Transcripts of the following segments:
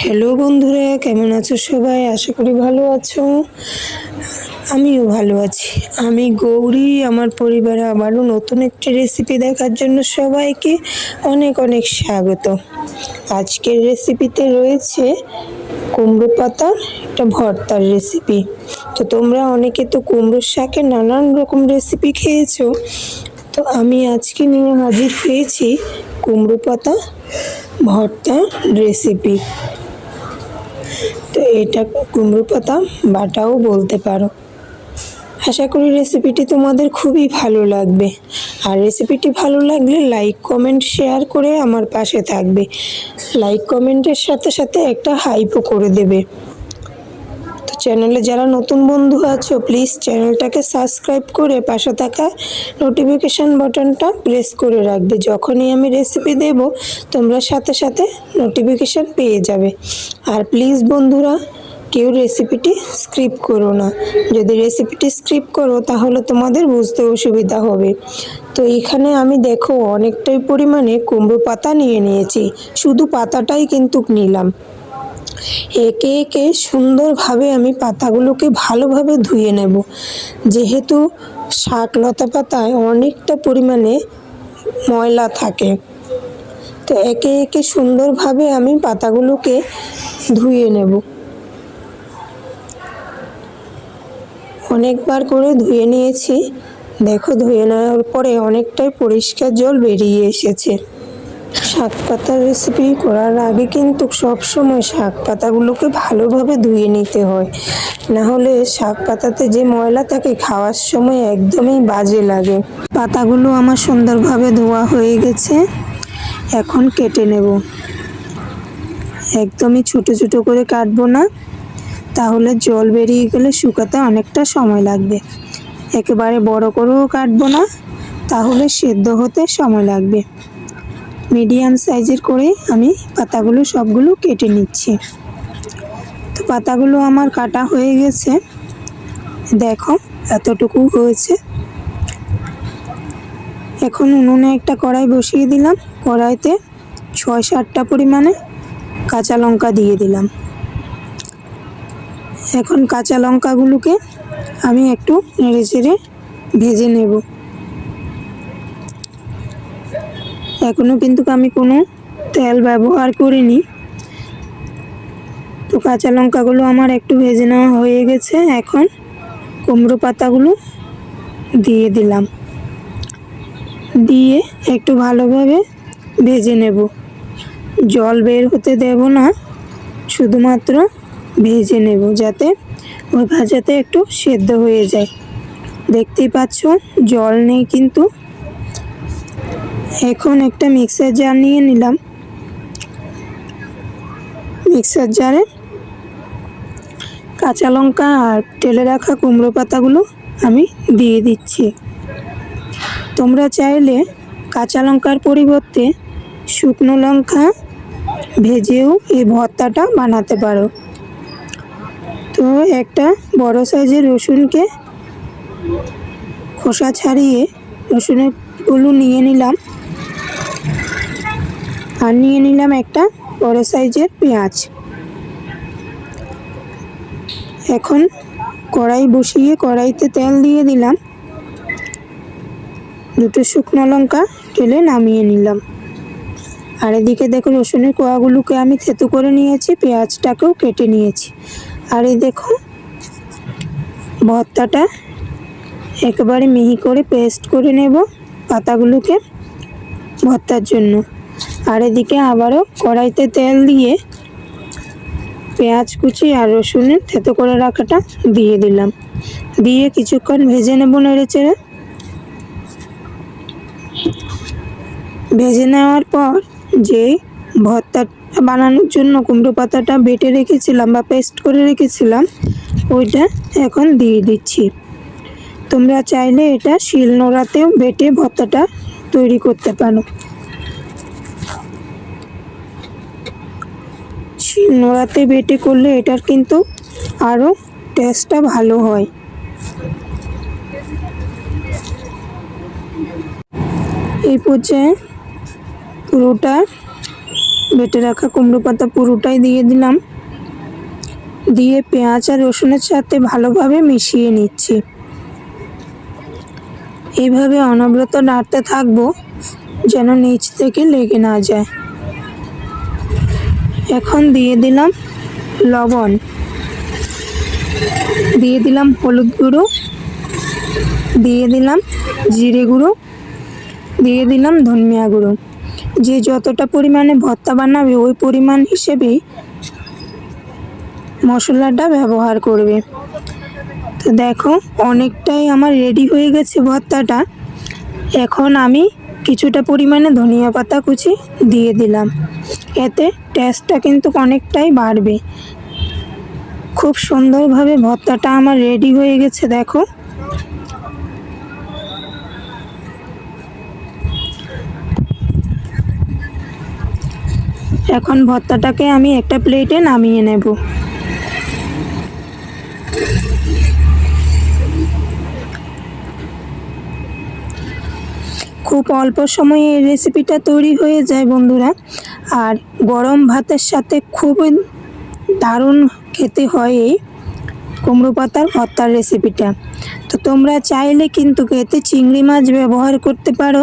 Hello বন্ধুরা, কেমন আছো সবাই? আশা করি ভালো আছো। আমিও ভালো আছি। আমি গৌরী, আমার পরিবারে আবারও নতুন একটি রেসিপি দেখার জন্য সবাইকে অনেক অনেক স্বাগত। আজকের রেসিপিতে রয়েছে কুমড়ো পাতার একটা ভর্তার রেসিপি তো তোমরা অনেকে তো কুমড়োর শাকের নানান রকম রেসিপি খেয়েছো। তো আমি আজকে নিয়ে হাজির হয়েছি কুমড়ো পাতা ভর্তা রেসিপি তো এটা কুমড়ো পাতা বাটাও বলতে পারো। আশা করি রেসিপিটি তোমাদের খুবই ভালো লাগবে। আর রেসিপিটি ভালো লাগলে লাইক কমেন্ট শেয়ার করে আমার পাশে থাকবে। লাইক কমেন্টের সাথে সাথে একটা হাইপও করে দেবে। চ্যানেলে যারা নতুন বন্ধু আছো প্লিজ চ্যানেলটাকে সাবস্ক্রাইব করে পাশে থাকা নোটিফিকেশান বাটনটা প্রেস করে রাখবে। যখনই আমি রেসিপি দেব, তোমরা সাথে সাথে নোটিফিকেশান পেয়ে যাবে। আর প্লিজ বন্ধুরা, কেউ রেসিপিটি স্ক্রিপ্ট করো না। যদি রেসিপিটি স্ক্রিপ্ট করো, তাহলে তোমাদের বুঝতে অসুবিধা হবে। তো এখানে আমি দেখো, অনেকটাই পরিমাণে কুমড়ো পাতা নিয়ে নিয়েছি। শুধু পাতাটাই কিন্তু নিলাম। একে একে সুন্দরভাবে আমি পাতাগুলোকে ভালোভাবে ধুয়ে নেব। যেহেতু শাক লতা পাতায় অনেকটা পরিমাণে ময়লা থাকে, তো একে একে সুন্দরভাবে আমি পাতাগুলোকে ধুয়ে নেব। অনেকবার করে ধুয়ে নিয়েছি। দেখো, ধুয়ে নেওয়ার পরে অনেকটাই পরিষ্কার জল বেরিয়ে এসেছে। শাক পাতার রেসিপি করার আগে কিন্তু সবসময় শাক পাতাগুলোকে ভালোভাবে ধুয়ে নিতে হয়। না হলে শাক পাতাতে যে ময়লা থাকে খাওয়ার সময় একদমই বাজে লাগে। পাতাগুলো আমার সুন্দরভাবে ধোয়া হয়ে গেছে। এখন কেটে নেব। একদমই ছোট ছোট করে কাটবো না। তাহলে জল বেরিয়ে গেলে শুকাতে অনেকটা সময় লাগবে। একেবারে বড় করেও কাটবো না। তাহলে সেদ্ধ হতে সময় লাগবে। মিডিয়াম সাইজের করে আমি পাতাগুলো সবগুলো কেটে নিচ্ছি। তো পাতাগুলো আমার কাটা হয়ে গেছে। দেখো, এতটুকু হয়েছে। এখন উনুনে একটা কড়াই বসিয়ে দিলাম। কড়াইতে ছয় সাতটা পরিমাণে কাঁচা লঙ্কা দিয়ে দিলাম। এখন কাঁচা লঙ্কাগুলোকে আমি একটু নেড়ে চেড়ে ভেজে নেব। এখনও কিন্তু আমি কোনো তেল ব্যবহার করিনি। তো কাঁচা লঙ্কাগুলো আমার একটু ভেজে নেওয়া হয়ে গেছে। এখন কুমড়ো পাতাগুলো দিয়ে দিলাম। দিয়ে একটু ভালোভাবে ভেজে নেব। জল বের হতে দেব না, শুধুমাত্র ভেজে নেব যাতে ওই ভাজাতে একটু সেদ্ধ হয়ে যায়। দেখতেই পাচ্ছ, জল নেই কিন্তু এখন একটা মিক্সার জার নিয়ে নিলাম। মিক্সার জারে কাঁচা লঙ্কা আর তেলে রাখা কুমড়ো পাতাগুলো আমি দিয়ে দিচ্ছি। তোমরা চাইলে কাঁচা লঙ্কার পরিবর্তে শুকনো লঙ্কা ভেজেও এই ভর্তাটা বানাতে পারো। তো একটা বড় সাইজের রসুনকে খোসা ছাড়িয়ে রসুনেরগুলো নিয়ে নিলাম। আর নিয়ে নিলাম একটা বড় সাইজের পেঁয়াজ। এখন কড়াই বসিয়ে কড়াইতে তেল দিয়ে দিলাম। দুটো শুকনো লঙ্কা টেলে নামিয়ে নিলাম। আর এদিকে দেখো রসুনের কোয়াগুলোকে আমি থেতু করে নিয়েছি, পেঁয়াজটাকেও কেটে নিয়েছি। আর এই দেখো ভর্তাটা একেবারে মিহি করে পেস্ট করে নেব পাতাগুলোকে ভর্তার জন্য। আর এদিকে আবারও কড়াইতে তেল দিয়ে পেঁয়াজ কুচি আর রসুনের থেতো করে রাখাটা দিয়ে দিলাম। দিয়ে কিছুক্ষণ ভেজে নেব নেড়ে চেড়ে ভেজে নেওয়ার পর যে ভর্তা বানানোর জন্য কুমড়ো পাতাটা বেটে রেখেছিলাম বা পেস্ট করে রেখেছিলাম, ওইটা এখন দিয়ে দিচ্ছি। তোমরা চাইলে এটা শিল নোড়াতেও বেটে ভর্তাটা তৈরি করতে পারো। নোড়াতে বেটে করলে এটার কিন্তু আরও টেস্টটা ভালো হয়। এই পর্যায়ে পুরোটা বেটে রাখা কুমড়ো পাতা পুরোটাই দিয়ে দিলাম। দিয়ে পেঁয়াজ আর রসুনের সাথে ভালোভাবে মিশিয়ে নিচ্ছি। এইভাবে অনবরত নাড়তে থাকব, যেন নিচ থেকে লেগে না যায়। এখন দিয়ে দিলাম লবণ। দিয়ে দিলাম হলুদ গুঁড়ো। দিয়ে দিলাম জিরে গুঁড়ো। দিয়ে দিলাম ধনিয়া গুঁড়ো। যে যতটা পরিমাণে ভর্তা বানাবে, ওই পরিমাণ হিসেবেই মশলাটা ব্যবহার করবে। তো দেখো, অনেকটাই আমার রেডি হয়ে গেছে ভর্তাটা। এখন আমি কিছুটা পরিমাণে ধনিয়া পাতা কুচি দিয়ে দিলাম। এতে টেস্টটা কিন্তু অনেকটাই বাড়বে। খুব সুন্দরভাবে ভর্তাটা আমার রেডি হয়ে গেছে, দেখো। এখন ভর্তাটাকে আমি একটা প্লেটে নামিয়ে নেব। খুব অল্প সময়ে এই রেসিপিটা তৈরি হয়ে যায় বন্ধুরা। আর গরম ভাতের সাথে খুবই দারুণ খেতে হয় এই কুমড়ো পাতার ভর্তার রেসিপিটা তো তোমরা চাইলে কিন্তু এতে চিংড়ি মাছ ব্যবহার করতে পারো।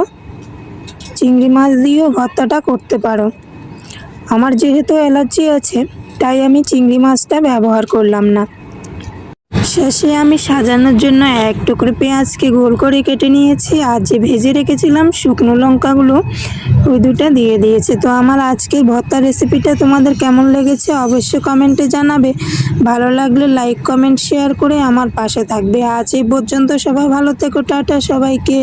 চিংড়ি মাছ দিয়েও ভর্তাটা করতে পারো। আমার যেহেতু অ্যালার্জি আছে, তাই আমি চিংড়ি মাছটা ব্যবহার করলাম না। শেষে আমি সাজানোর জন্য এক টুকরো পেঁয়াজকে গোল করে কেটে নিয়েছি। আর যে ভেজে রেখেছিলাম শুকনো লঙ্কাগুলো, ওই দুটা দিয়ে দিয়েছে। তো আমার আজকের ভর্তা রেসিপিটা তোমাদের কেমন লেগেছে অবশ্যই কমেন্টে জানাবে। ভালো লাগলে লাইক কমেন্ট শেয়ার করে আমার পাশে থাকবে। আজ এই পর্যন্ত সবাই ভালো থেকো, টাটা সবাইকে।